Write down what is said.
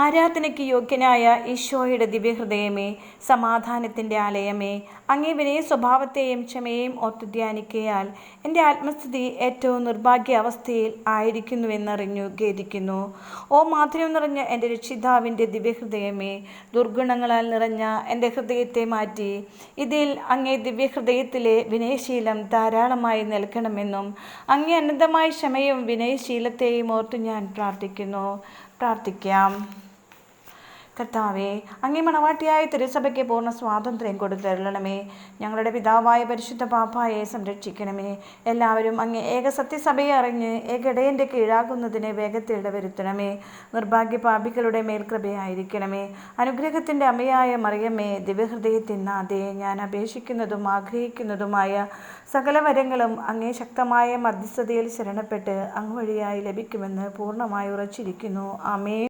ആരാധനയ്ക്ക് യോഗ്യനായ ഈശോയുടെ ദിവ്യഹൃദയമേ സമാധാനത്തിന്റെ ആലയമേ അങ്ങേ വിനയ സ്വഭാവത്തെയും ക്ഷമയെയും ഓർത്തു ധ്യാനിക്കയാൽ എന്റെ ആത്മസ്ഥിതി ഏറ്റവും നിർഭാഗ്യ അവസ്ഥയിൽ ആയിരിക്കുന്നുവെന്നറിഞ്ഞു ഖേദിക്കുന്നു. ഓ മാധുര്യം നിറഞ്ഞ എന്റെ രക്ഷിതാവിന്റെ ദിവ്യഹൃദയമേ ദുർഗുണങ്ങളാൽ നിറഞ്ഞ എന്റെ ഹൃദയത്തെ മാറ്റി ഇതിൽ അങ്ങേ ദിവ്യഹൃദയത്തിലെ വിനയശീലം ധാരാളമായി നൽകണമെന്നും അങ്ങേ അനന്തമായ ക്ഷമയും വിനയശീലത്തെയും ഓർത്ത് ഞാൻ പ്രാർത്ഥിക്കുന്നു. പ്രാർത്ഥിക്കാം. കർത്താവെ അങ്ങേ മണവാട്ടിയായ തിരുസഭയ്ക്ക് പൂർണ സ്വാതന്ത്ര്യം കൊടുത്തരുളണമേ. ഞങ്ങളുടെ പിതാവായ പരിശുദ്ധ പാപ്പായെ സംരക്ഷിക്കണമേ. എല്ലാവരും അങ്ങേ ഏക സത്യസഭയെ അറിഞ്ഞ് ഏകടയന്റെ കീഴാകുന്നതിനെ വേഗത്തിൽ ഇടവരുത്തണമേ. നിർഭാഗ്യ പാപികളുടെ മേൽ അനുഗ്രഹത്തിന്റെ അമ്മയായ മറിയമ്മേ ദിവ്യഹൃദയത്തിനാതെ ഞാൻ അപേക്ഷിക്കുന്നതും ആഗ്രഹിക്കുന്നതുമായ സകല വരങ്ങളും അങ്ങേ ശക്തമായ മധ്യസ്ഥതയിൽ ശരണപ്പെട്ട് അങ്ങ് വഴിയായി ലഭിക്കുമെന്ന് പൂർണമായി ഉറച്ചിരിക്കുന്നു. ആമേ